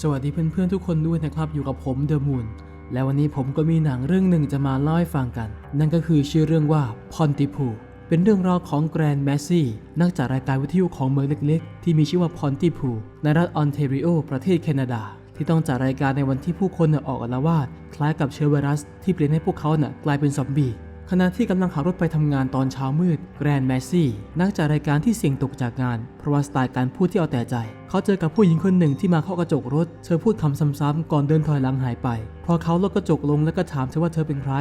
สวัสดีเพื่อนๆทุกคนด้วยนะครับอยู่กับผมเดอะมูนและวันนี้ผมก็มีหนังเรื่องหนึ่งจะมาเล่าให้ฟังกัน นั่นก็คือชื่อเรื่องว่าพอนติพูเป็นเรื่องราวของแกรนด์แมสซี่นักจัดรายการวิทยุของเมืองเล็กๆ ที่มีชื่อว่าพอนติพูในรัฐออนแทรีโอ ประเทศแคนาดา ที่ต้องจัดรายการในวันที่ผู้คนออกอาละวาดคล้ายกับเชื้อไวรัส ที่เปลี่ยนให้พวกเขาน่ะกลายเป็นซอมบี้ ขณะที่กำลังขับรถไปทำงานตอนเช้ามืดแกรนด์แมสซี่นักจัดรายการที่เสี่ยงตกจากงาน เพราะว่าสไตล์การพูดที่เอาแต่ใจ เขาเจอกับผู้หญิงคนหนึ่งที่มาเคาะกระจกรถ เธอพูดคำซ้ำๆก่อนเดินถอยหลังหายไป พอเขาลดกระจกลงแล้วก็ถามเธอว่าเธอเป็นใคร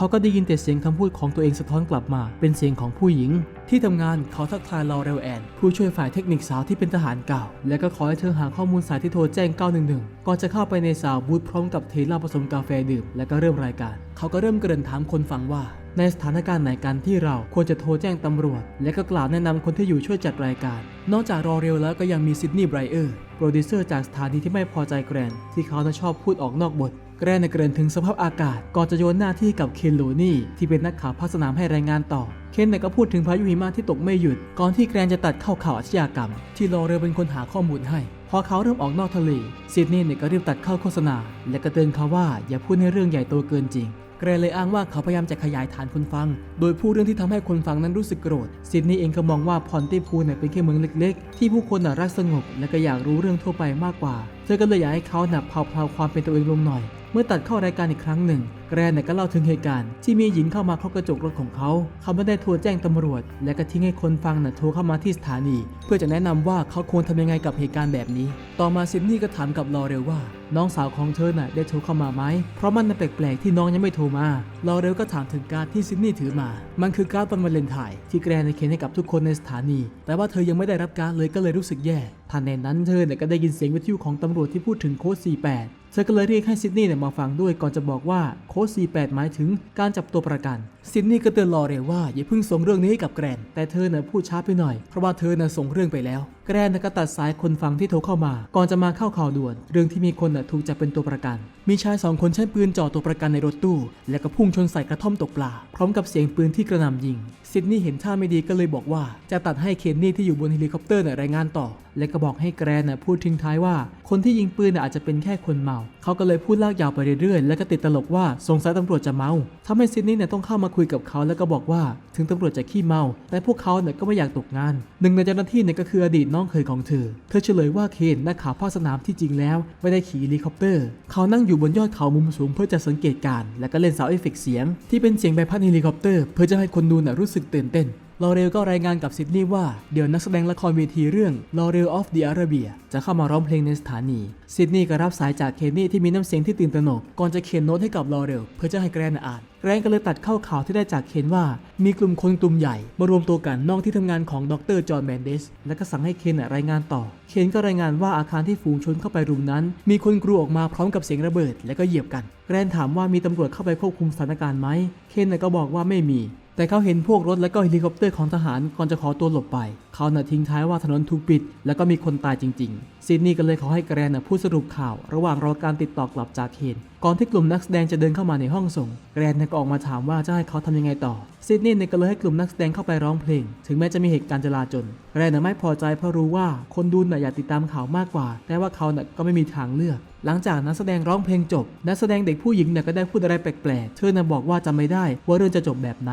เขาก็ได้ยินแต่เสียงคำพูดของตัวเองสะท้อนกลับมา เป็นเสียงของผู้หญิง ที่ทำงานเขาทักทายลอเรลแอน ผู้ช่วยฝ่ายเทคนิคสาวที่เป็นทหารเก่า และก็ขอให้เธอหาข้อมูลสายที่โทรแจ้ง 911 ก่อนจะเข้าไปในสาวบูธพร้อมกับเทเหล้าผสมกาแฟดื่มและก็เริ่มรายการ เขาก็เริ่มเกริ่นถามคนฟังว่าในสถานการณ์ไหนกันที่เราควรจะโทรแจ้งตำรวจ และก็กล่าวแนะนำคนที่อยู่ช่วยจัดรายการ นอกจากรอเร็วแล้วก็ยังมีซิดนีย์ไบรเออร์ โปรดิวเซอร์จากสถานีที่ไม่พอใจแกรนที่เขาน่ะชอบพูดออกนอกบท แกรนน่ะเกริ่นถึงสภาพอากาศก่อนจะโยนหน้าที่กับเคนโลนี่ที่เป็นนักข่าวภาคสนามให้รายงานต่อ เคนน่ะก็พูดถึงพายุหิมะที่ตกไม่หยุด ก่อนที่แกรนจะตัดเข้าข่าวอาชญากรรม ที่รอเรือเป็นคนหาข้อมูลให้ พอเขาเริ่มออกนอกทะเลซิดนีย์เนี่ยก็รีบตัดเข้าโฆษณา และก็เตือนเขาว่าอย่าพูดในเรื่องใหญ่โตเกินจริงแกรนเลยอ้างว่าเขาพยายามจะขยายฐานคนฟัง โดยพูดเรื่องที่ทำให้คนฟังนั้นรู้สึกโกรธ ซิดนีย์เองก็มองว่าพอนติพูเนี่ยเป็นแค่เมืองเล็กๆ ที่ผู้คนน่ะรักสงบ และก็อยากรู้เรื่องทั่วไปมากกว่า เธอก็เลยอยากให้เขาหนับเผาๆความเป็นตัวเองลงหน่อยเมื่อตัดเข้ารายการอีกครั้งหนึ่ง แกรนเนี่ยก็เล่าถึงเหตุการณ์ที่มีหญิงเข้ามาเคาะกระจกรถของเขา เขาไม่ได้โทรแจ้งตำรวจ และก็ทิ้งให้คนฟังน่ะโทรเข้ามาที่สถานี เพื่อจะแนะนำว่าเขาควรทำยังไงกับเหตุการณ์แบบนี้ ต่อมาซิดนีย์ก็ถามกับลอเรลว่า น้องสาวของเธอน่ะได้โทรเข้ามาไหม เพราะมันน่ะแปลกๆที่น้องยังไม่โทรมา ลอเรลก็ถามถึงการดที่ซิดนีย์ถือมา มันคือการ์ดวันวาเลนไทน์ที่แกรนได้เขียนให้กับทุกคนในสถานี แต่ว่าเธอยังไม่ได้รับการดเลยก็เลยรู้สึกแย่ทันในนั้นเธอเนี่ยก็ได้ยินเสียงวิทยุของตำรวจที่พูดถึงโค้ด48 เธอก็เลยเรียกให้ซิดนีย์เนี่ยมาฟังด้วยก่อนจะบอกว่าโค้ด48หมายถึงการจับตัวประกัน ซิดนีย์ก็เตือนลอเรว่าอย่าเพิ่งส่งเรื่องนี้ให้กับแกรน แต่เธอเนี่ยพูดช้าไปหน่อย เพราะว่าเธอเนี่ยส่งเรื่องไปแล้ว แกรนน่ะก็ตัดสายคนฟังที่โทรเข้ามา ก่อนจะมาเข้าข่าวด่วน เรื่องที่มีคนน่ะถูกจับเป็นตัวประกัน มีชายสองคนใช้ปืนจ่อตัวประกันในรถตู้ และก็พุ่งชนใส่กระท่อมตกปลา พร้อมกับเสียงปืนที่กระหน่ำยิง ซิดนีย์เห็นท่าไม่ดีก็เลยบอกว่า จะตัดให้เคนนี่ที่อยู่บนเฮลิคอปเตอร์น่ะรายงานต่อ และก็บอกให้แกรนน่ะพูดทิ้งท้ายว่า คนที่ยิงปืนน่ะอาจจะเป็นแค่คนเมา เขาก็เลยพูดลากยาวไปเรื่อยๆ แล้วก็ติดตลกว่าสงสัยตำรวจจะเมาทำให้ซิดนีย์เนี่ยต้องเข้ามาคุยกับเขาแล้วก็บอกว่าถึงตำรวจจะขี้เมา แต่พวกเขาเนี่ยก็ไม่อยากตกงาน หนึ่งในเจ้าหน้าที่เนี่ยก็คืออดีตน้องเคยของเธอ เธอเฉลยว่าเคนนักข่าวภาคสนามที่จริงแล้วไม่ได้ขี่เฮลิคอปเตอร์ เขานั่งอยู่บนยอดเขามุมสูงเพื่อจะสังเกตการและก็เล่นสาวเอฟเฟกต์เสียง ที่เป็นเสียงใบพัดเฮลิคอปเตอร์เพื่อจะให้คนดูน่ะรู้สึกตื่นเต้น ลอเรลก็รายงานกับซิดนีย์ว่าเดี๋ยวนักแสดงละครเวทีเรื่อง l a u r e l of the Arabia จะเข้ามาร้องเพลงในสถานี ซิดนีย์ก็รับสายจากเคนนี่ที่มีน้ำเสียงที่ตื่นตระหนก ก่อนจะเขียนโน้ตให้กับลอเรลเพื่อจะให้แกรนอ่าน แกรนก็เลยตัดเข้าข่าวที่ได้จากเคนว่า มีกลุ่มคนกลุ่มใหญ่ มารวมตัวกันนอกที่ทำงานของดรจอห์นแมนเดส และก็สั่งให้เคนรายงานต่อ เคนก็รายงานว่าอาคารที่ฝูงชนเข้าไปรุมนั้น มีคนกรูออกมาพร้อมกับเสียงระเบิด และก็เหยียบกัน แกรนถามว่ามีตำรวจเข้าไปควบคุมสถานการณ์ไหม เคนก็บอกว่าไม่มี แต่เขาเห็นพวกรถและก็เฮลิคอปเตอร์ของทหารก่อนจะขอตัวหลบไป เขาน่ะทิ้งท้ายว่าถนนถูกปิด แล้วก็มีคนตายจริง ๆ ซิดนีย์ก็เลยขอให้แกรนน่ะพูดสรุปข่าว ระหว่างรอการติดต่อกลับจากเคนก่อนที่กลุ่มนักแสดงจะเดินเข้ามาในห้องส่ง แกรนน่ะก็ออกมาถามว่าจะให้เขาทำยังไงต่อ ซิดนีย์เนี่ยก็เลยให้กลุ่มนักแสดงเข้าไปร้องเพลง ถึงแม้จะมีเหตุการณ์จลาจลแกรนน่ะไม่พอใจเพราะรู้ว่าคนดูน่ะอยากติดตามข่าวมากกว่า แต่ว่าเขาน่ะก็ไม่มีทางเลือกหลังจากนักแสดงร้องเพลงจบ นักแสดงเด็กผู้หญิงเนี่ยก็ได้พูดอะไรแปลกๆ เธอน่ะบอกว่าจำไม่ได้ว่าเรื่องจะจบแบบไหน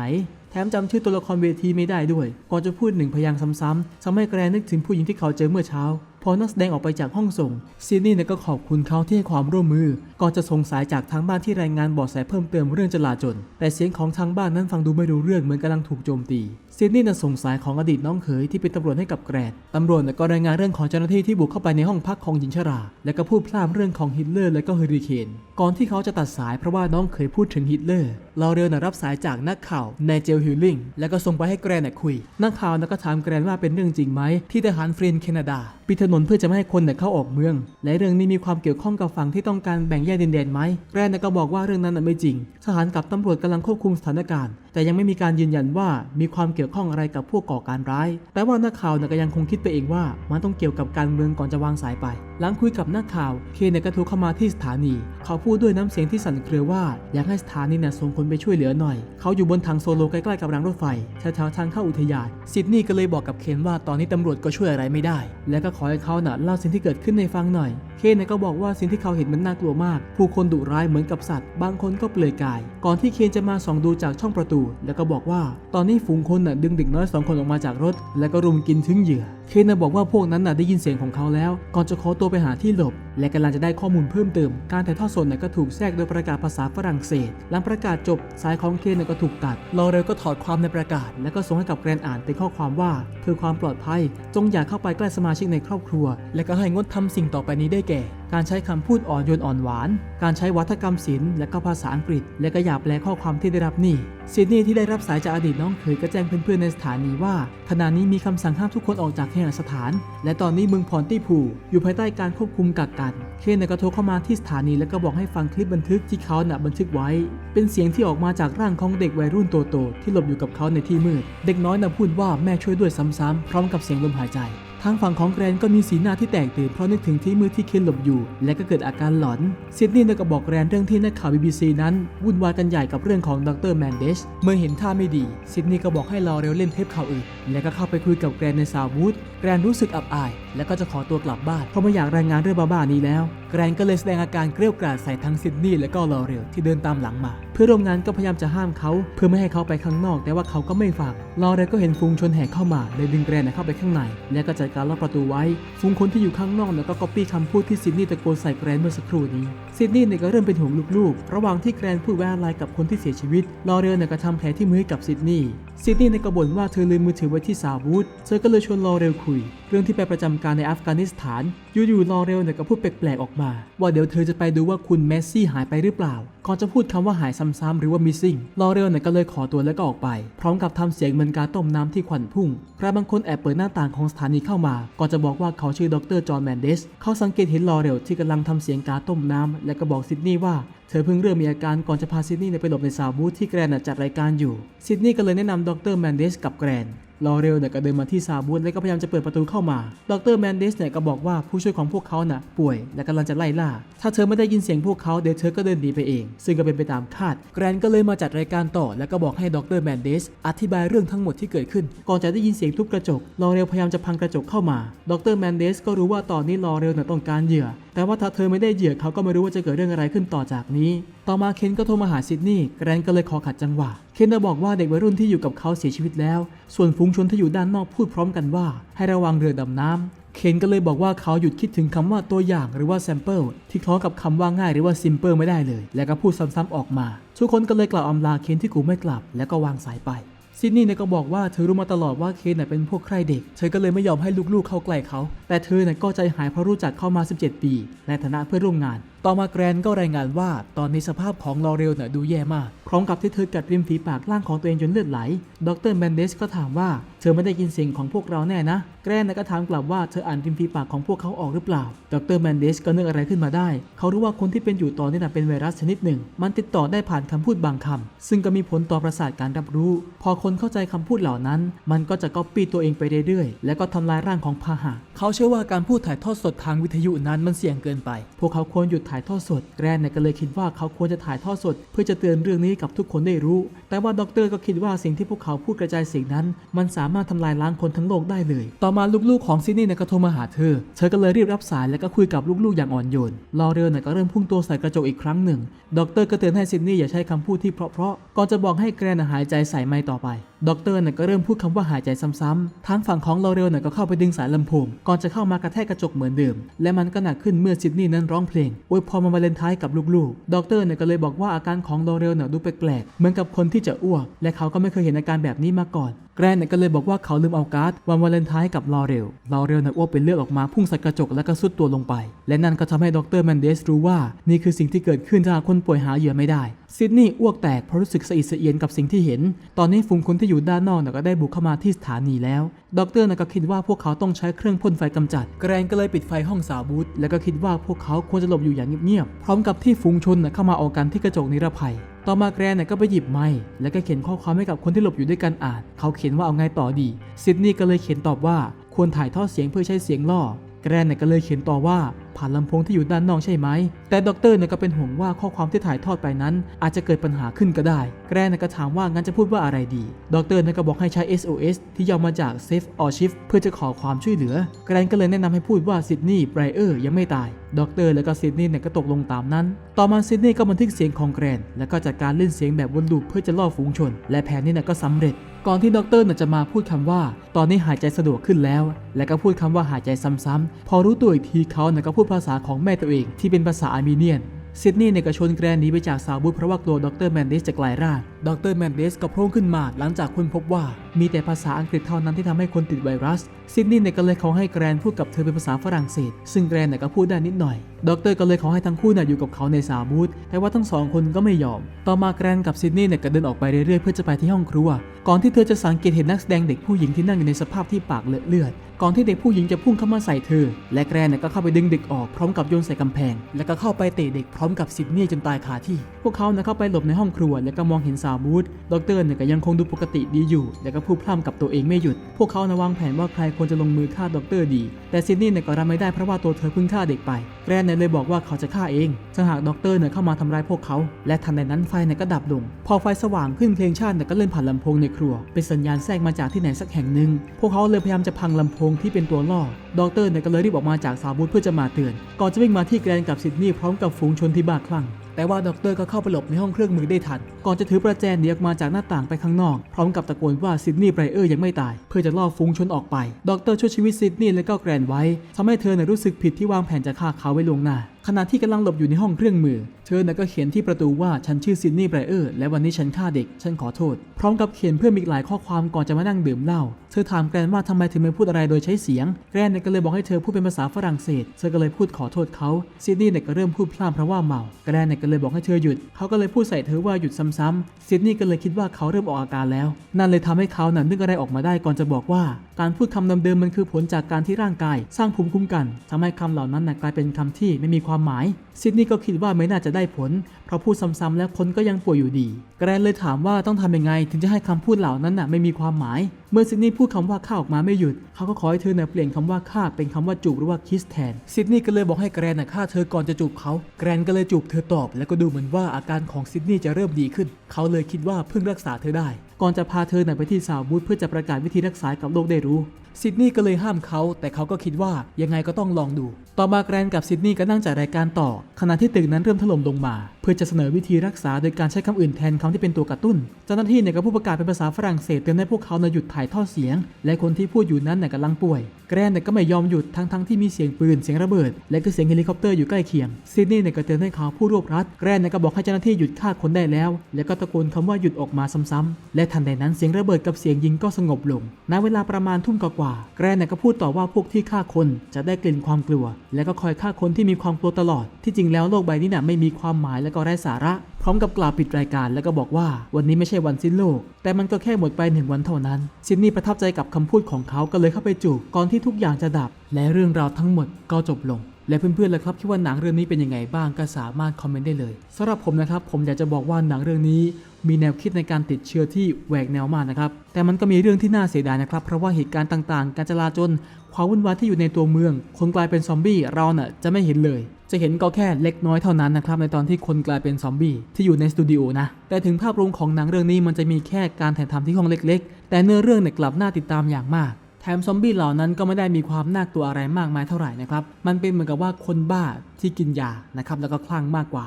ถมจำชื่อตัวละครเวทีไม่ได้ด้วย ก่อนจะพูดหนึ่งพยางค์ซ้ำๆทำให้แกรนนึกถึงผู้หญิงที่เขาเจอเมื่อเช้า พอนักแสดงออกไปจากห้องส่งซีนี่เนี่ยก็ขอบคุณเขาที่ให้ความร่วมมือ ก่อนจะส่งสายจากทางบ้านที่รายงานเบาะแสเพิ่มเติมเรื่องจลาจลแต่เสียงของทางบ้านนั้นฟังดูไม่รู้เรื่องเหมือนกำลังถูกโจมตีซีนี่น่ะส่งสายของอดีตน้องเขยที่เป็นตำรวจให้กับแกรนตำรวจก็รายงานเรื่องของเจ้าหน้าที่ที่บุกเข้าไปในห้องพักของหญิงชรา และก็พูดพร่ำเรื่องของฮิตเลอร์และก็เฮอริเคนก่อนที่เขาจะตัดสายเพราะว่าน้องเคยพูดถึงฮิตเลอร์เราเร็วน่ะรับสายจากนักข่าวในเจลฮิลลิงแล้วก็ส่งไปให้แกรนคุย นักข่าวนะก็ถามแกรนว่าเป็นเรื่องจริงไหมที่ทหารฟรนแคนาดาปิดถนนเพื่อจะไม่ให้คนน่ะเข้าออกเมือง และเรื่องนี้มีความเกี่ยวข้องกับฝั่งที่ต้องการแบ่งแยกดินแดนไหมแกรนน่ะก็บอกว่าเรื่องนั้นไม่จริง ทหารกับตำรวจกำลังควบคุมสถานการณ์ แต่ยังไม่มีการยืนยันว่ามีความเกี่ยวข้องอะไรกับพวกก่อการร้าย แต่ว่านักข่าวเนี่ยก็ยังคงคิดไปเองว่า มันต้องเกี่ยวกับการเมืองก่อนจะวางสายไป หลังคุยกับนักข่าว เคนเนี่ยก็โทรเข้ามาที่สถานี เขาพูดด้วยน้ำเสียงที่สั่นเครือว่าอยากให้สถานีเนี่ยส่งคนไปช่วยเหลือหน่อย เขาอยู่บนทางโซโลใกล้ๆกับรางรถไฟแถวๆทางเข้าอุทยานซิดนีย์ก็เลยบอกกับเคนว่าตอนนี้ตำรวจก็ช่วยอะไรไม่ได้ และก็ขอให้เขาน่ะเล่าสิ่งที่เกิดขึ้นในฟังหน่อยเคนเนี่ยก็บอกว่าสิ่งที่เขาเห็นมันน่ากลัวมาก ผู้คนดุร้ายเหมือนกับสัตว์ บางคนก็เปลือยกาย ก่อนที่เคนจะมาส่องดูจากช่องประตู แล้วก็บอกว่า ตอนนี้ฝูงคนน่ะดึงเด็กน้อยสองคนออกมาจากรถ แล้วก็รุมกินถึงเหยื่อ เคนน่ะบอกว่าพวกนั้นน่ะได้ยินเสียงของเขาแล้ว ก่อนจะขอตัวไปหาที่หลบ และกำลังจะได้ข้อมูลเพิ่มเติม การถ่ายทอดสดน่ะก็ถูกแทรกโดยประกาศภาษาฝรั่งเศส หลังประกาศจบสายของเคนน่ะก็ถูกตัด ลอเรลก็ถอดความในประกาศ แล้วก็ส่งให้กับแกรนอ่านเป็นข้อความว่า เพื่อความปลอดภัย จงอย่าเข้าไปใกล้สมาชิกในครอบครัว และก็ให้งดทำสิ่งต่อไปนี้ได้แก่ การใช้คำพูดอ่อนโยนอ่อนหวาน การใช้วัฒกรรมศิลป์และก็ภาษาอังกฤษ และก็อย่าแปลข้อความที่ได้รับนี่ซิดนีย์ที่ได้รับสายจากอดีตน้องเขยก็แจ้งเพื่อนๆในสถานีว่า ขณะนี้มีคำสั่งห้ามทุกคนออกจากเคหสถาน และตอนนี้เมืองพรตี้พูอยู่ภายใต้การควบคุมกักกัน เคนก็โทรเข้ามาที่สถานีแล้วก็บอกให้ฟังคลิปบันทึกที่เขาน่ะบันทึกไว้ เป็นเสียงที่ออกมาจากร่างของเด็กวัยรุ่นตัวโตที่หลบอยู่กับเขาในที่มืด เด็กน้อยน่ะพูดว่าแม่ช่วยด้วยซ้ำๆพร้อมกับเสียงลมหายใจ ทางฝั่งของแกรนก็มีสีหน้าที่แตกตื่นเพราะนึกถึงที่มือที่เคนหลบอยู่ และก็เกิดอาการหลอนซิดนีย์เนี่ยก็บอกแกรนเรื่องที่นักข่าวบีบีซีนั้นวุ่นวายกันใหญ่กับเรื่องของดรแมนเดชเมื่อเห็นท่าไม่ดีซิดนีย์ก็บอกให้รอเร็วเล่นเทปข่าวอื่นและก็เข้าไปคุยกับแกรนในซาววูดแกรนรู้สึกอับอาย และก็จะขอตัวกลับบ้านเพราะไม่อยากรายงานเรื่องบ้าๆนี้แล้วแกรนก็เลยแสดงอาการเกรี้ยวกราดใส่ทั้งซิดนีย์และก็ลอเรลที่เดินตามหลังมา เพื่อนร่วมงานก็พยายามจะห้ามเขา เพื่อไม่ให้เขาไปข้างนอก แต่ว่าเขาก็ไม่ฟังลอเรลก็เห็นฝูงชนแห่เข้ามาเลยดึงแกรนเข้าไปข้างใน และก็จัดการล็อกประตูไว้ฝูงคนที่อยู่ข้างนอกเนี่ยก็ก๊อปปี้คำพูดที่ซิดนีย์ตะโกนใส่แกรนเมื่อสักครู่นี้ซิดนีย์เนี่ยก็เริ่มเป็นห่วงลูกๆ ระหว่างที่แกรนพูดไว้อะไรกับคนที่เสียชีวิตลอเรลเนี่ยก็ทำแผลที่มือให้กับซิดนีย์ ซิดนีย์เนี่ยก็บ่นว่าเธอลืมมือถือไว้ที่ซาวูดเธอก็เลยชวนลอเรลคุย เรื่องที่ไปประจำการในอัฟกานิสถาน อยู่ๆลอเรลเนี่ยก็พูดแปลกๆออกมา ว่าเดี๋ยวเธอจะไปดูว่าคุณเมสซี่หายไปหรือเปล่า ก่อนจะพูดคำว่าหายซ้ำๆหรือว่า missing ลอเรลเนี่ยก็เลยขอตัวแล้วก็ออกไป พร้อมกับทำเสียงเหมือนการต้มน้ำที่ควันพุ่งใครบางคนแอบเปิดหน้าต่างของสถานีเข้ามา ก่อนจะบอกว่าเขาชื่อดรจอห์นแมนเดส เขาสังเกตเห็นลอเรลที่กำลังทำเสียงการต้มน้ำและก็บอกซิดนีย์ว่าเธอเพิ่งเริ่มมีอาการก่อนจะพาซิดนีย์ไปหลบในซาบูธที่แกรนจัดรายการอยู่ ซิดนีย์ก็เลยแนะนำดรแมนเดสกับแกรนลอเรลเนี่ยก็เดินมาที่ซาบูธและก็พยายามจะเปิดประตูเข้ามา ดรแมนเดสเนี่ยก็บอกว่าผู้ช่วยของพวกเขาน่ะป่วย และกำลังจะไล่ล่า ถ้าเธอไม่ได้ยินเสียงพวกเขาเดี๋ยวเธอก็เดินหนีไปเอง ซึ่งก็เป็นไปตามคาด แกรนก็เลยมาจัดรายการต่อ แล้วก็บอกให้ดรแมนเดสอธิบายเรื่องทั้งหมดที่เกิดขึ้น ก่อนจะได้ยินเสียงทุบกระจก ลอเรลพยายามจะพังกระจกเข้ามา ดรแมนเดสก็รู้ว่าตอนนี้ลอเรลน่ะต้องการเหยื่อ แต่ว่าถ้าเธอไม่ได้เหยื่อเขาก็ไม่รู้ว่าจะเกิดเรื่องอะไรขึ้นต่อจากนี้ ต่อมาเคนก็โทรมาหาซิดนีย์แกรนก็เลยขอขัดจังหวะ เคนได้บอกว่าเด็กวัยรุ่นที่อยู่กับเขาเสียชีวิตแล้ว ส่วนฝูงชนที่อยู่ด้านนอกพูดพร้อมกันว่า ให้ระวังเรือดำน้ำเคนก็เลยบอกว่าเขาหยุดคิดถึงคำว่าตัวอย่างหรือว่า sample ที่คล้องกับคำว่าง่ายหรือว่า simple ไม่ได้เลย แล้วก็พูดซ้ำๆออกมา ทุกคนก็เลยกล่าวอำลาเคนที่กูไม่กลับ แล้วก็วางสายไป ซิดนีย์เนี่ยก็บอกว่าเธอรู้มาตลอดว่าเคนน่ยเป็นพวกใครเด็ก เธอก็เลยไม่ยอมให้ลูกๆเข้าใกล้เขา แต่เธอเนี่ยก็ใจหายเพราะรู้จักเข้ามา 17 ปี ในฐานะเพื่อนร่วมงาน ต่อมาแกรนก็รายงานว่าตอนนี้สภาพของลอเรลน่ะดูแย่มาก พร้อมกับที่เธอกัดริมฝีปากล่างของตัวเองจนเลือดไหล ดรแมนเดสก็ถามว่าเธอไม่ได้ยินเสียงของพวกเราแน่นะ แกรนก็ถามกลับว่าเธออ่านริมฝีปากของพวกเขาออกหรือเปล่า ดรแมนเดสก็นึกอะไรขึ้นมาได้ เขารู้ว่าคนที่เป็นอยู่ตอนนี้นะเป็นไวรัสชนิดหนึ่ง มันติดต่อได้ผ่านคำพูดบางคำซึ่งก็มีผลต่อประสาทการรับรู้ พอคนเข้าใจคำพูดเหล่านั้น มันก็จะก๊อปปี้ตัวเองไปเรื่อยๆ และก็ทำลายร่างของพาหะ เขาเชื่อว่าการพูดถ่ายทอดสดทางวิทยุนั้นมันเสี่ยงเกินไป พวกเขาควรหยุดถ่ายทอดสดแกรนเนี่ยก็เลยคิดว่าเขาควรจะถ่ายทอดสด เพื่อจะเตือนเรื่องนี้กับทุกคนได้รู้ แต่ว่าด็อกเตอร์ก็คิดว่าสิ่งที่พวกเขาพูดกระจายเสียงนั้น มันสามารถทำลายล้างคนทั้งโลกได้เลย ต่อมาลูกๆของซิดนีย์เนี่ยก็โทรมาหาเธอ เธอก็เลยรีบรับสายแล้วก็คุยกับลูกๆอย่างอ่อนโยน ลอเรลเนี่ยก็เริ่มพุ่งตัวใส่กระจกอีกครั้งหนึ่ง ด็อกเตอร์ก็เตือนให้ซิดนีย์อย่าใช้คำพูดที่เพราะๆ ก่อนจะบอกให้แกรนหายใจใส่ไมค์ต่อไปด็อกเตอร์เนี่ยก็เริ่มพูดคำว่าหายใจซ้ำๆทางฝั่งของลอเรลเนี่ยก็เข้าไปดึงสายลำโพง ก่อนจะเข้ามากระแทกกระจกเหมือนเดิม และมันก็หนักขึ้นเมื่อซิดนีย์นั้นร้องเพลงอวยพอมาวาเลนไทน์กับลูกๆด็อกเตอร์เนี่ยก็เลยบอกว่าอาการของโดเรลเนี่ยดูแปลกๆ เหมือนกับคนที่จะอ้วก และเขาก็ไม่เคยเห็นอาการแบบนี้มาก่อน แกรนเนี่ยก็เลยบอกว่าเขาลืมเอาการ์ดวันวาเลนไทน์กับลอเรล ลอเรลเนี่ยอ้วกเป็นเลือดออกมาพุ่งใส่กระจกแล้วก็สุดตัวลงไป และนั่นก็ทำให้ดรแมนเดสรู้ว่า นี่คือสิ่งที่เกิดขึ้นถ้ากคนป่วยหาเหยื่อไม่ได้ ซิดนีย์อ้วกแตกเพราะรู้สึกสะอิดสะเอียนกับสิ่งที่เห็น ตอนนี้ฝูงคนที่อยู่ด้านนอกเนี่ยก็ได้บุกเข้ามาที่สถานีแล้ว ดรน่ะก็คิดว่าพวกเขาต้องใช้เครื่องพ่นไฟกำจัด แกรนก็เลยปิดไฟห้องสาวบูธแล้วก็คิดว่าพวกเขาควรจะหลบอยู่อย่างเงียบๆพร้อมกับที่ฝูงชนน่ะเข้ามาออกกันที่กระจกนิรภัย ต่อมาแกรนน่ยก็ไปหยิบไม้แล้วก็เขียนข้อความให้กับคนที่หลบอยู่ด้วยกันอ่าน เขาเขียนว่าเอาไงต่อดี ซิดนีย์ก็เลยเขียนตอบว่าควรถ่ายทอดเสียงเพื่อใช้เสียงล่อ แกรนเนี่ยก็เลยเขียนต่อว่า ผ่านลำโพงที่อยู่ด้านนอกใช่ไหม แต่ด็อกเตอร์เนี่ยก็เป็นห่วงว่าข้อความที่ถ่ายทอดไปนั้น อาจจะเกิดปัญหาขึ้นก็ได้ แกรนก็ถามว่างั้นจะพูดว่าอะไรดี ด็อกเตอร์เนี่ยก็บอกให้ใช้ SOS ที่ย่อมาจาก Save or Shift เพื่อจะขอความช่วยเหลือ แกรนก็เลยแนะนำให้พูดว่าซิดนีย์ไบรเออร์ยังไม่ตายด็อกเตอร์และก็ซิดนีย์เนี่ยก็ตกลงตามนั้น ต่อมาซิดนีย์ก็บันทึกเสียงของแกรน แล้วก็จัดการเล่นเสียงแบบวนลูปเพื่อจะล่อฝูงชน และแผนนี้เนี่ยก็สำเร็จ ก่อนที่ด็อกเตอร์เนจะมาพูดคำว่า ตอนนี้หายใจสะดวกขึ้นแล้ว และก็พูดคำว่าหายใจซ้ำๆพอรู้ตัวอีกทีเขาเนี่ยก็พูดภาษาของแม่ตัวเองที่เป็นภาษาอาร์เมเนียน ซิดนีย์เนี่ยก็ชวนแกรนหนีไปจากซาบูธเพราะว่ากลัวดรแมนเดสจะกลายร่างดรแมนเดสก็โผล่ขึ้นมาหลังจากค้นพบว่า มีแต่ภาษาอังกฤษเท่านั้นที่ทำให้คนติดไวรัส ซิดนีย์เนี่ยก็เลยขอให้แกรนพูดกับเธอเป็นภาษาฝรั่งเศส ซึ่งแกรนเนี่ยก็พูดได้นิดหน่อย ดรก็เลยขอให้ทั้งคู่เนี่ยอยู่กับเขาในซาบูธแต่ว่าทั้งสองคนก็ไม่ยอม ต่อมาแกรนกับซิดนีย์เนี่ยก็เดินออกไปเรื่อยๆเพื่อจะไปที่ห้องครัว ก่อนที่เธอจะสังเกตเห็นนักแสดงเด็กผู้หญิงที่นั่งอยู่ในสภาพที่ปากเลอะเลือดก่อนที่เด็กผู้หญิงจะพุ่งเข้ามาใส่เธอ และแกรนก็เข้าไปดึงเด็กออกพร้อมกับโยนใส่กำแพง แล้วก็เข้าไปเตะเด็กพร้อมกับซิดนีย์จนตายคาที่ พวกเขาเนี่ยเข้าไปหลบในห้องครัว แล้วก็มองเห็นซาบูธดอกเตอร์เนี่ยก็ยังคงดูปกติดีอยู่ แล้วก็พูดพร่ำกับตัวเองไม่หยุด พวกเขานะวางแผนว่าใครควรจะลงมือฆ่าดอกเตอร์ดี แต่ซิดนีย์เนี่ยก็รับไม่ได้เพราะว่าตัวเธอเพิ่งฆ่าเด็กไป แกรนเนี่ยเลยบอกว่าเขาจะฆ่าเองถ้าหากด็อกเตอร์เนี่ยเข้ามาทำร้ายพวกเขา และทันใดนั้นไฟเนี่ยก็ดับลง พอไฟสว่างขึ้นเพลงชาติเนี่ยก็เล่นผ่านลำโพงในครัว เป็นสัญญาณแทรกมาจากที่ไหนสักแห่งหนึ่ง พวกเขาเลยพยายามจะพังลำโพงที่เป็นตัวล่อ ด็อกเตอร์เนี่ยก็เลยรีบออกมาจากซาบูธเพื่อจะมาเตือน ก่อนจะวิ่งมาที่แกรนกับซิดนีย์พร้อมกับฝูงชนที่บ้าคลั่ง แต่ว่าดอกเตอร์ก็เข้าไปหลบในห้องเครื่องมือได้ทัน ก่อนจะถือประแจหนีออกมาจากหน้าต่างไปข้างนอก พร้อมกับตะโกนว่าซิดนีย์ไบรเออร์ยังไม่ตาย เพื่อจะล่อฟุ้งชนออกไปดอกเตอร์ช่วยชีวิตซิดนีย์และก็แกรนไว้ทำให้เธอเนี่ยรู้สึกผิดที่วางแผนจะฆ่าเขาไว้ลวงหน้า ขณะที่กำลังหลบอยู่ในห้องเครื่องมือ เธอนี่ยก็เขียนที่ประตูว่าฉันชื่อซิดนีย์ไบรเออร์และวันนี้ฉันฆ่าเด็ก ฉันขอโทษ พร้อมกับเขียนเพิ่มอีกหลายข้อความก่อนจะมานั่งดื่มเหล้า เธอถามแกรนว่าทำไมถึงไม่พูดอะไรโดยใช้เสียง แกรนเนี่ยก็เลยบอกให้เธอพูดเป็นภาษาฝรั่งเศส เธอก็เลยพูดขอโทษเขา ซิดนีย์เนี่ยก็เริ่มพูดพล่ำเพราะว่าเมา แกรนเนี่ยก็เลยบอกให้เธอหยุด เขาก็เลยพูดใส่เธอว่าหยุดซ้ำๆซิดนีย์ก็เลยคิดว่าเขาเริ่มออกอาการแล้ว นั่นเลยทำให้เขาน่ะนึกอะไรออกมาได้ก่อนจะบอกว่า การพูดคำเดิมๆมันคือผลจากการที่ร่างกาย สร้างภูมิคุ้มกันทำให้คำเหล่านั้นน่ะกลายเป็นคำที่ไม่มีความหมาย ซิดนีย์ก็คิดว่าไม่น่าจะได้ผล เพราะพูดซ้ำๆแล้วคนก็ยังป่วยอยู่ดี แกรนเลยถามว่าต้องทำยังไงถึงจะให้คำพูดเหล่านั้นน่ะไม่มีความหมายเมื่อซิดนีย์พูดคำว่าข้าออกมาไม่หยุด เขาก็ขอให้เธอเนี่ยเปลี่ยนคำว่าข้าเป็นคำว่าจูบหรือว่าคิสแทน ซิดนีย์ก็เลยบอกให้แกรนน่ะฆ่าเธอก่อนจะจูบเขา แกรนก็เลยจูบเธอตอบ แล้วก็ดูเหมือนว่าอาการของซิดนีย์จะเริ่มดีขึ้น เขาเลยคิดว่าเพิ่งรักษาเธอได้ ก่อนจะพาเธอไปที่ซาวบูธเพื่อจะประกาศวิธีรักษากับโลกได้รู้ซิดนีย์ก็เลยห้ามเขา แต่เขาก็คิดว่ายังไงก็ต้องลองดู ต่อมาแกรนกับซิดนีย์ก็นั่งจัดรายการต่อ ขณะที่ตึกนั้นเริ่มถล่มลงมา เพื่อจะเสนอวิธีรักษาโดยการใช้คำอื่นแทนคำที่เป็นตัวกระตุ้น เจ้าหน้าที่เนี่ยก็ผู้ประกาศเป็นภาษาฝรั่งเศสเตือนให้พวกเขาเนี่ยหยุดถ่ายทอดเสียง และคนที่พูดอยู่นั้นเนี่ยกำลังป่วย แกรนเนี่ยก็ไม่ยอมหยุดทั้งๆที่มีเสียงปืนเสียงระเบิด และก็เสียงเฮลิคอปเตอร์อยู่ใกล้เคียงซิดนีย์เนี่ยก็เตือนให้เขาผู้รวบรัดแกรนเนี่ยก็บอกให้เจ้าหน้าที่หยุดฆ่าคนได้แล้ว แล้วก็ตะโกนคำว่าหยุดออกมาซ้ำๆและทันใดนั้นเสียงระเบิดกับเสียงยิงก็สงบลงณเวลาประมาณทุ่มกว่าๆแกรนเนี่ยก็พูดต่อว่าพวกที่ฆ่าคนจะได้กลิ่นความกลัว และก็คอยฆ่าคนที่มีความกลัวตลอด ที่จริงแล้วโลกใบนี้น่ะไม่มีความหมายและก็ไร้สาระ พร้อมกับกล่าวปิดรายการแล้วก็บอกว่า วันนี้ไม่ใช่วันสิ้นโลก แต่มันก็แค่หมดไปหนึ่งวันเท่านั้นซิดนีย์ประทับใจกับคำพูดของเขาก็เลยเข้าไปจูบก่อนที่ทุกอย่างจะดับ และเรื่องราวทั้งหมดก็จบลง และเพื่อนๆล่ะครับคิดว่าหนังเรื่องนี้เป็นยังไงบ้างก็สามารถคอมเมนต์ได้เลยสำหรับผมนะครับผมอยากจะบอกว่าหนังเรื่องนี้ มีแนวคิดในการติดเชื้อที่แหวกแนวมากนะครับแต่มันก็มีเรื่องที่น่าเสียดายนะครับ เพราะว่าเหตุการณ์ต่างๆ การจลาจลความวุ่นวายที่อยู่ในตัวเมือง คนกลายเป็นซอมบี้เราเน่ะจะไม่เห็นเลย จะเห็นก็แค่เล็กน้อยเท่านั้นนะครับในตอนที่คนกลายเป็นซอมบี้ที่อยู่ในสตูดิโอนะแต่ถึงภาพรวมของหนังเรื่องนี้มันจะมีแค่การถ่ายทำที่ห้องเล็ก ๆ แต่เนื้อเรื่องเนี่ยกลับน่าติดตามอย่างมากแถมซอมบี้เหล่านั้นก็ไม่ได้มีความน่ากลัวอะไรมากมายเท่าไหร่นะครับ มันเป็นเหมือนกับว่าคนบ้าที่กินยานะครับ แล้วก็คลั่งมากกว่า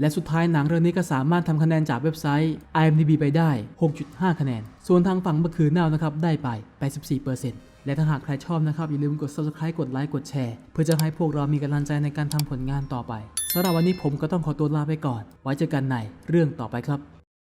และสุดท้ายหนังเรื่องนี้ก็สามารถทำคะแนนจากเว็บไซต์ IMDb ไปได้ 6.5 คะแนน ส่วนทางฝั่งเมื่อคืนน่านะครับ ได้ไป 84% และถ้าหากใครชอบนะครับ อย่าลืมกด subscribe กดไลค์กดแชร์ เพื่อจะให้พวกเรามีกำลังใจในการทำผลงานต่อไปสำหรับวันนี้ผมก็ต้องขอตัวลาไปก่อน ไว้เจอกันในเรื่องต่อไปครับ